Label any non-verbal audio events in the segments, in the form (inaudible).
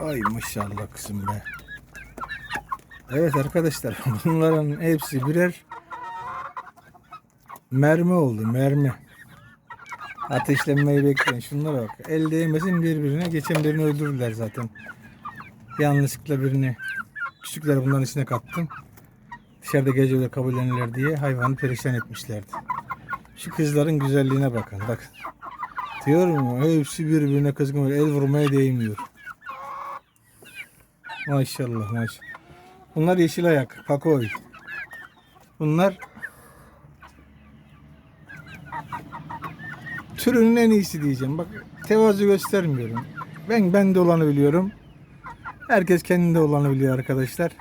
Ay maşallah kızım be. Evet arkadaşlar (laughs) bunların hepsi birer mermi oldu mermi. Ateşlenmeyi bekleyin. Şunlara bak. El değmesin birbirine. Geçen birini öldürdüler zaten. Yanlışlıkla birini küçükler bunların içine kattım. Dışarıda geceleri kabullenirler diye hayvanı perişan etmişlerdi. Şu kızların güzelliğine bakın. Bakın. Diyorum hepsi birbirine kızgın. El vurmaya değmiyor. Maşallah maşallah. Bunlar yeşil ayak. Pakoy. Bunlar türünün en iyisi diyeceğim. Bak tevazu göstermiyorum. Ben bende olanı biliyorum. Herkes kendinde olanı biliyor arkadaşlar.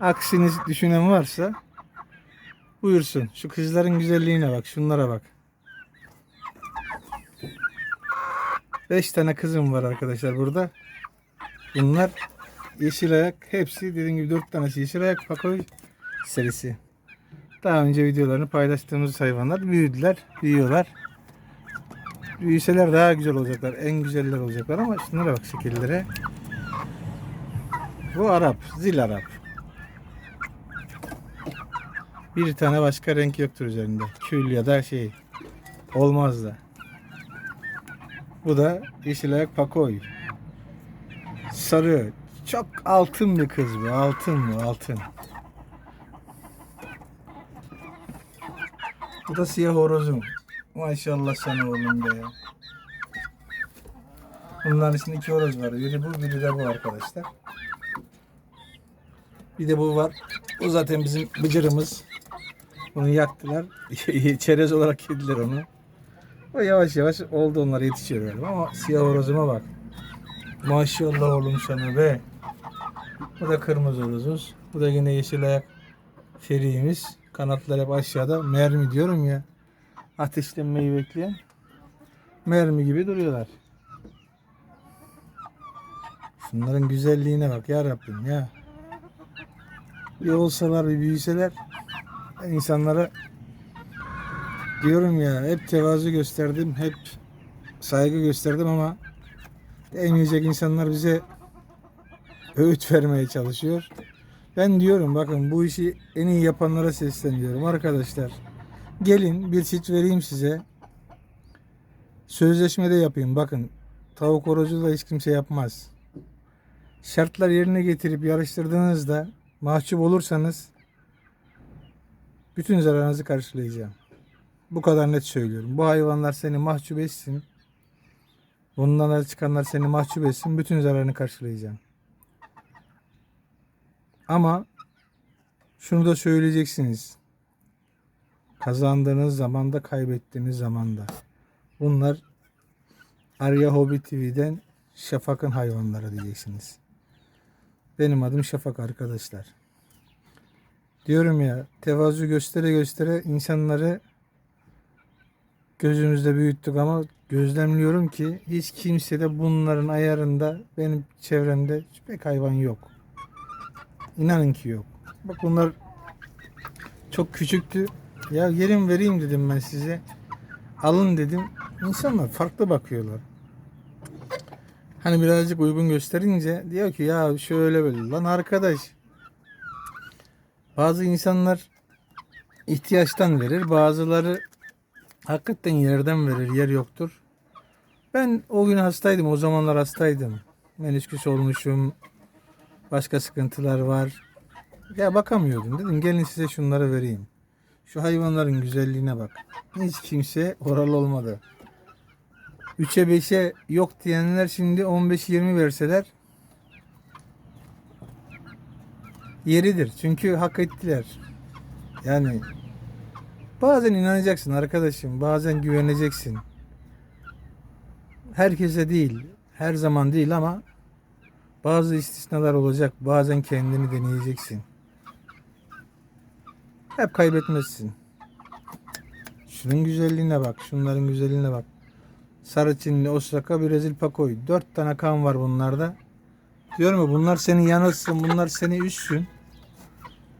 Aksini düşünen varsa buyursun. Şu kızların güzelliğine bak. Şunlara bak. 5 tane kızım var arkadaşlar burada. Bunlar yeşil ayak. Hepsi dediğim gibi 4 tanesi yeşil ayak pakoy serisi. Daha önce videolarını paylaştığımız hayvanlar büyüdüler, büyüyorlar. Büyüseler daha güzel olacaklar. En güzeller olacaklar ama şunlara bak şekillere. Bu Arap. Zil Arap. Bir tane başka renk yoktur üzerinde. Kül ya da şey. Olmaz da. Bu da yeşil ayak pakoy. Sarı. Çok altın bir kız bu. Altın bu altın. Bu da siyah horozum. Maşallah sana oğlum be. Bunların içinde iki horoz var. Biri bu, biri de bu arkadaşlar. Bir de bu var. O zaten bizim bıcırımız. Onu yaktılar. (laughs) Çerez olarak yediler onu. O yavaş yavaş oldu onlar yetişiyor ama siyah horozuma bak. Maşallah oğlum sana be. Bu da kırmızı horozumuz. Bu da yine yeşil ayak serimiz. Kanatlar hep aşağıda. Mermi diyorum ya. Ateşlenmeyi bekleyen. Mermi gibi duruyorlar. Şunların güzelliğine bak ya Rabbim ya. Bir olsalar bir büyüseler insanlara diyorum ya hep tevazu gösterdim hep saygı gösterdim ama değmeyecek insanlar bize öğüt vermeye çalışıyor. Ben diyorum bakın bu işi en iyi yapanlara sesleniyorum arkadaşlar. Gelin bir çift vereyim size. Sözleşmede yapayım. Bakın tavuk horozu da hiç kimse yapmaz. Şartlar yerine getirip yarıştırdığınızda mahcup olursanız bütün zararınızı karşılayacağım. Bu kadar net söylüyorum. Bu hayvanlar seni mahcup etsin. Bundan çıkanlar seni mahcup etsin. Bütün zararını karşılayacağım. Ama şunu da söyleyeceksiniz. Kazandığınız zaman da kaybettiğiniz zaman da. Bunlar Arya Hobi TV'den Şafak'ın hayvanları diyeceksiniz. Benim adım Şafak arkadaşlar. Diyorum ya tevazu göstere göstere insanları gözümüzde büyüttük ama gözlemliyorum ki hiç kimse de bunların ayarında benim çevremde pek hayvan yok. İnanın ki yok. Bak bunlar çok küçüktü. Ya yerim vereyim dedim ben size. Alın dedim. İnsanlar farklı bakıyorlar. Hani birazcık uygun gösterince diyor ki ya şöyle böyle. Lan arkadaş. Bazı insanlar ihtiyaçtan verir. Bazıları hakikaten yerden verir. Yer yoktur. Ben o gün hastaydım. O zamanlar hastaydım. Menisküs olmuşum. Başka sıkıntılar var. Ya bakamıyordum. Dedim gelin size şunları vereyim. Şu hayvanların güzelliğine bak. Hiç kimse oralı olmadı. 3'e 5'e yok diyenler şimdi 15-20 verseler yeridir. Çünkü hak ettiler. Yani bazen inanacaksın arkadaşım. Bazen güveneceksin. Herkese değil. Her zaman değil ama bazı istisnalar olacak. Bazen kendini deneyeceksin. Hep kaybetmezsin. Şunun güzelliğine bak. Şunların güzelliğine bak. Sarı Çinli, Osaka, Brezil Pakoy. Dört tane kan var bunlarda. Diyorum ya bunlar seni yanılsın. Bunlar seni üzsün.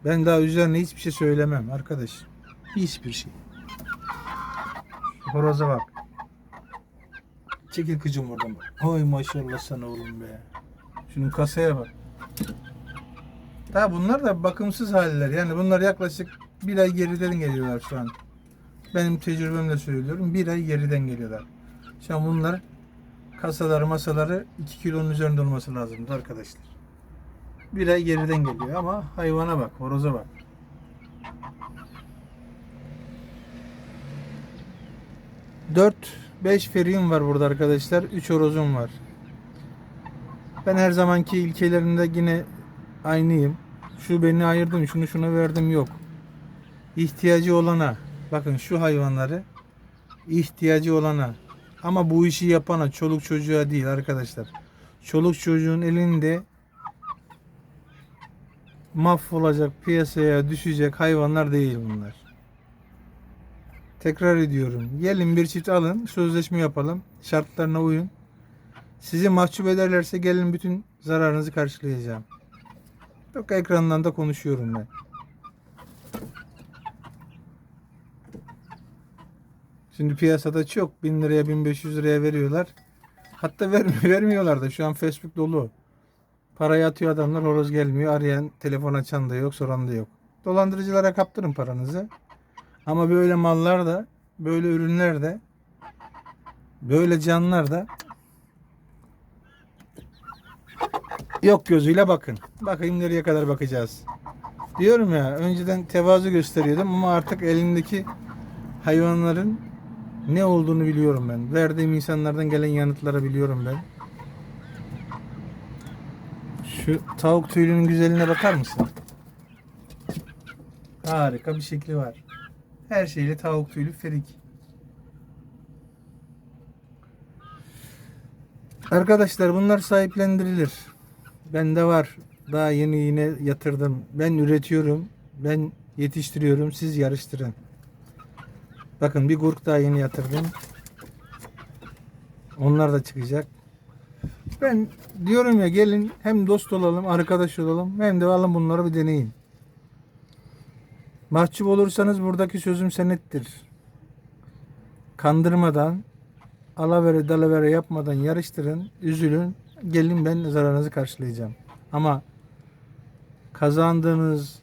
Ben daha üzerine hiçbir şey söylemem arkadaş. Hiçbir şey. Horoza bak. Çekil kıcım oradan bak. Oy maşallah sana oğlum be. Şunun kasaya bak. Daha bunlar da bakımsız haller. Yani bunlar yaklaşık bir ay geriden geliyorlar şu an. Benim tecrübemle söylüyorum. Bir ay geriden geliyorlar. Şu an bunlar kasaları masaları 2 kilonun üzerinde olması lazımdı arkadaşlar. Bir ay geriden geliyor ama hayvana bak, horoza bak. Dört, beş feriyim var burada arkadaşlar. Üç horozum var. Ben her zamanki ilkelerinde yine aynıyım. Şu beni ayırdım, şunu şuna verdim yok. İhtiyacı olana, bakın şu hayvanları ihtiyacı olana ama bu işi yapana, çoluk çocuğa değil arkadaşlar. Çoluk çocuğun elinde mahvolacak, piyasaya düşecek hayvanlar değil bunlar. Tekrar ediyorum. Gelin bir çift alın, sözleşme yapalım. Şartlarına uyun. Sizi mahcup ederlerse gelin bütün zararınızı karşılayacağım. Yok ekrandan da konuşuyorum ben. Şimdi piyasada çok 1000 liraya 1500 liraya veriyorlar. Hatta ver, (laughs) vermiyorlar da şu an Facebook dolu. Parayı atıyor adamlar horoz gelmiyor. Arayan telefon açan da yok soran da yok. Dolandırıcılara kaptırın paranızı. Ama böyle mallar da böyle ürünler de böyle canlılar da yok gözüyle bakın. Bakayım nereye kadar bakacağız. Diyorum ya önceden tevazu gösteriyordum ama artık elimdeki hayvanların ne olduğunu biliyorum ben. Verdiğim insanlardan gelen yanıtları biliyorum ben. Şu tavuk tüylünün güzelliğine bakar mısın? Harika bir şekli var. Her şeyle tavuk tüylü ferik. Arkadaşlar bunlar sahiplendirilir. Bende var. Daha yeni yine yatırdım. Ben üretiyorum. Ben yetiştiriyorum. Siz yarıştırın. Bakın bir gurk daha yeni yatırdım. Onlar da çıkacak. Ben diyorum ya gelin hem dost olalım, arkadaş olalım hem de alın bunları bir deneyin. Mahcup olursanız buradaki sözüm senettir. Kandırmadan, alavere dalavere yapmadan yarıştırın, üzülün. Gelin ben zararınızı karşılayacağım. Ama kazandığınız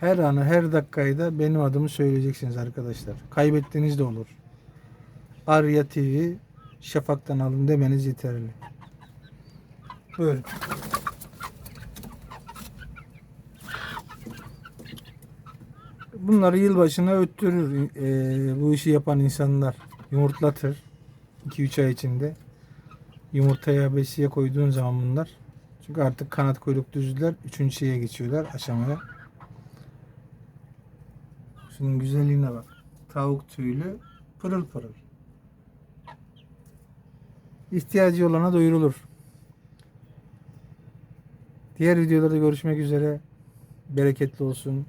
her anı, her dakikayı da benim adımı söyleyeceksiniz arkadaşlar. Kaybettiğiniz de olur. Arya TV Şafak'tan alın demeniz yeterli. Buyurun. Bunları yılbaşına öttürür e, bu işi yapan insanlar. Yumurtlatır. 2-3 ay içinde. Yumurtaya besiye koyduğun zaman bunlar. Çünkü artık kanat kuyruk düzdüler. Üçüncü şeye geçiyorlar aşamaya. Şunun güzelliğine bak. Tavuk tüylü pırıl pırıl. İhtiyacı olana doyurulur. Diğer videolarda görüşmek üzere. Bereketli olsun.